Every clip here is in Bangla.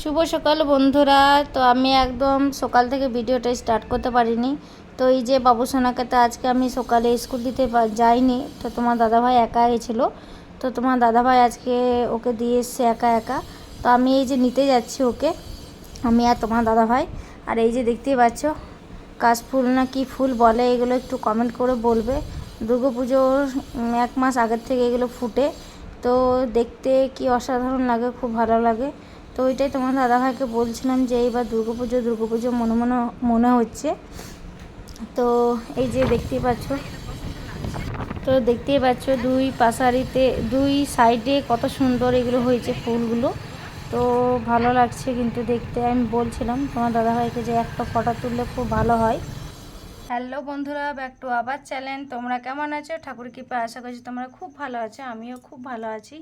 শুভ সকাল বন্ধুরা। তো আমি একদম সকাল থেকে ভিডিওটা স্টার্ট করতে পারিনি। তো এই যে বাবুসোনাকে তো আজকে আমি সকালে স্কুল দিতে যাইনি। তো তোমার দাদাভাই একা গেছিল। তো তোমার দাদাভাই আজকে ওকে দিয়ে এসছে একা একা। তো আমি এই যে নিতে যাচ্ছি ওকে। আমি আর তোমার দাদাভাই। আর এই যে দেখতেই পাচ্ছ কাশফুল না কি ফুল বলে এগুলো একটু কমেন্ট করে বলবে। পুজোর এক মাস আগের থেকে এগুলো ফুটে। তো দেখতে কি অসাধারণ লাগে, খুব ভালো লাগে। তো ওইটাই তোমার দাদাভাইকে বলছিলাম যে এইবার দুর্গা পুজো দুর্গা পুজো মনে মনে মনে হচ্ছে। তো এই যে দেখতেই পাচ্ছ, তো দেখতেই পাচ্ছ দুই পাশারিতে, দুই সাইডে কত সুন্দর এগুলো হয়েছে ফুলগুলো। তো ভালো লাগছে কিন্তু দেখতে। আমি বলছিলাম তোমার দাদাভাইকে যে একটা ফটো তুললে খুব ভালো হয়। হ্যালো বন্ধুরা, ব্যাক টু আবার চ্যানেল। তোমরা কেমন আছো? ঠাকুর কৃপা আশা করছি তোমরা খুব ভালো আছো। আমিও খুব ভালো আছি।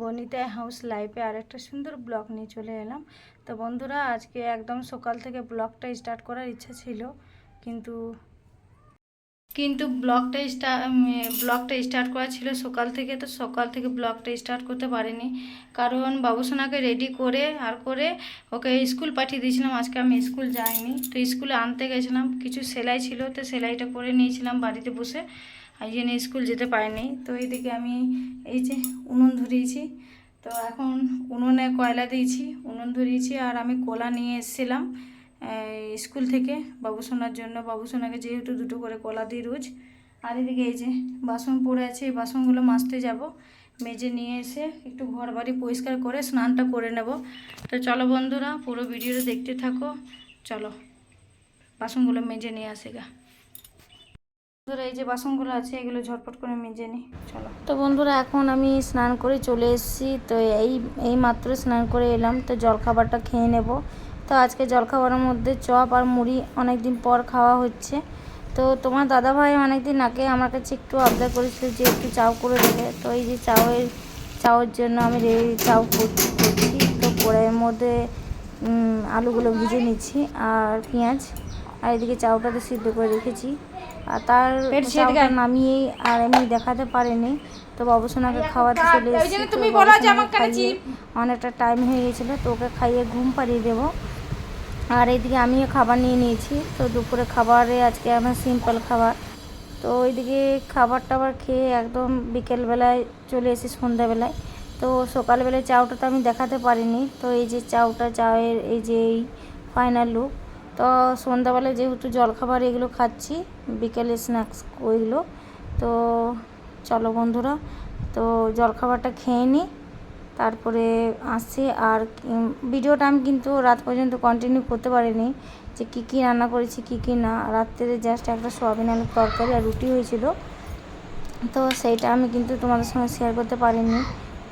গণিতে হাউস লাইফে আরেকটা সুন্দর ব্লগ নিয়ে চলে এলাম। তো বন্ধুরা, আজকে একদম সকাল থেকে ব্লগটা স্টার্ট করার ইচ্ছা ছিল, কিন্তু কিন্তু ব্লগটা স্টা ব্লগটা স্টার্ট করা ছিল সকাল থেকে, তো সকাল থেকে ব্লগটা স্টার্ট করতে পারিনি। কারণ বাবুসোনাকে রেডি করে, আর করে ওকে স্কুল পাঠিয়ে দিয়েছিলাম। আজকে আমি স্কুল যাইনি। তো স্কুলে আনতে গেছিলাম। কিছু সেলাই ছিল, তো সেলাইটা করে নিয়েছিলাম বাড়িতে বসে। এই জন্য স্কুল যেতে পারিনি। তো এইদিকে আমি এই যে উনুন ধরিয়েছি। তো এখন উনুনে কয়লা দিয়েছি, উনুন ধরিয়েছি, আর আমি কলা নিয়ে এসেছিলাম। স্কুল থেকে বাবুসোনার জন্য। বাবুসোনাকে যেহেতু দুটো করে কলা দিই রোজ, আর এদিকে এই যে বাসন পড়ে আছে, এই বাসনগুলো মাজতে যাব। মেজে নিয়ে এসে একটু ঘর বাড়ি পরিষ্কার করে স্নানটা করে নেব। তো চলো বন্ধুরা, পুরো ভিডিওটা দেখতে থাকো। চলো, বাসনগুলো মেজে নিয়ে আসে গা। বন্ধুরা, এই যে বাসনগুলো আছে, এগুলো ঝটপট করে মেজে নিই। চলো। তো বন্ধুরা, এখন আমি স্নান করে চলে এসেছি। তো এই এই মাত্র স্নান করে এলাম। তো জলখাবারটা খেয়ে নেব। তো আজকে জলখাবারের মধ্যে চপ আর মুড়ি অনেক দিন পর খাওয়া হচ্ছে। তো তোমার দাদাভাই অনেক দিন আগে আমার কাছে একটু আবদার করেছিল যে একটু চাও করে দেবে। তো এই যে চাউয়ের চাউয়ের জন্য আমি রেডি চাউ করছি। তো কড়াইয়ের মধ্যে আলুগুলো ভিজে নিচ্ছি আর পেঁয়াজ। আর এদিকে চাউটাতে সিদ্ধ করে রেখেছি। আর তার চাউটা নামিয়ে আর এমনি দেখাতে পারিনি। তো বাবুসোনাকে খাওয়াতে চলে এসেছি তো অনেকটা টাইম হয়ে গেছিল তো ওকে খাইয়ে ঘুম পাড়িয়ে দেবো। আর এইদিকে আমিও খাবার নিয়ে নিয়েছি তো দুপুরে খাবারে আজকে আমার সিম্পল খাবার। তো ওইদিকে খাবার টাবার খেয়ে একদম বিকেলবেলায় চলে এসেছি সন্ধ্যাবেলায়। তো সকালবেলায় চাউটা তো আমি দেখাতে পারিনি তো এই যে চাউটা চায়ের এই যে এই ফাইনাল লুক তো সন্ধ্যাবেলায় যেহেতু জলখাবার এগুলো খাচ্ছি, বিকেলে স্ন্যাক্স ওইগুলো, তো চলো বন্ধুরা, তো জলখাবারটা খেয়ে নিই তারপরে আসছি আর ভিডিওটা আমি কিন্তু রাত পর্যন্ত কন্টিনিউ করতে পারিনি যে কী কী রান্না করেছি, কী কী না। রাত্রে জাস্ট একটা সোয়াবিন আলুর তরকারি আর রুটি হয়েছিল, তো সেইটা আমি কিন্তু তোমাদের সঙ্গে শেয়ার করতে পারিনি।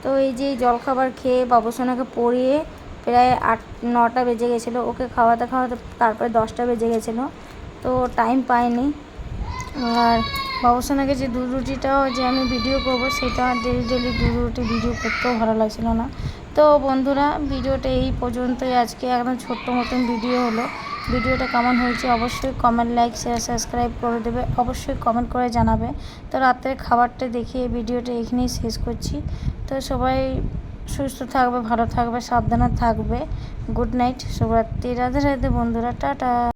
তো এই যে জলখাবার খেয়ে বাবুসোনাকে পড়িয়ে প্রায় আট, নটা বেজে গেছিল। ওকে খাওয়াতে খাওয়াতে তারপরে দশটা বেজে গেছিল। তো টাইম পাইনি। আর বাবুসোনাকে যে দুধ রুটিটাও যে আমি ভিডিও করব, সেটা ডেলি ডেলি দুধ রুটি ভিডিও করতেও ভালো লাগছিল না। তো বন্ধুরা ভিডিওটা এই পর্যন্তই। আজকে একদম ছোট্ট মতন ভিডিও হলো। ভিডিওটা কেমন হয়েছে অবশ্যই কমেন্ট লাইক শেয়ার সাবস্ক্রাইব করে দেবে। অবশ্যই কমেন্ট করে জানাবে। তো রাত্রে খাবারটা দেখিয়ে ভিডিওটা এখানেই শেষ করছি। তো সবাই সুস্থ থাকবে ভালো থাকবে সাবধানে থাকবে। গুড নাইট শুভরাত্রি। রাধে রাধে বন্ধুরা টাটা।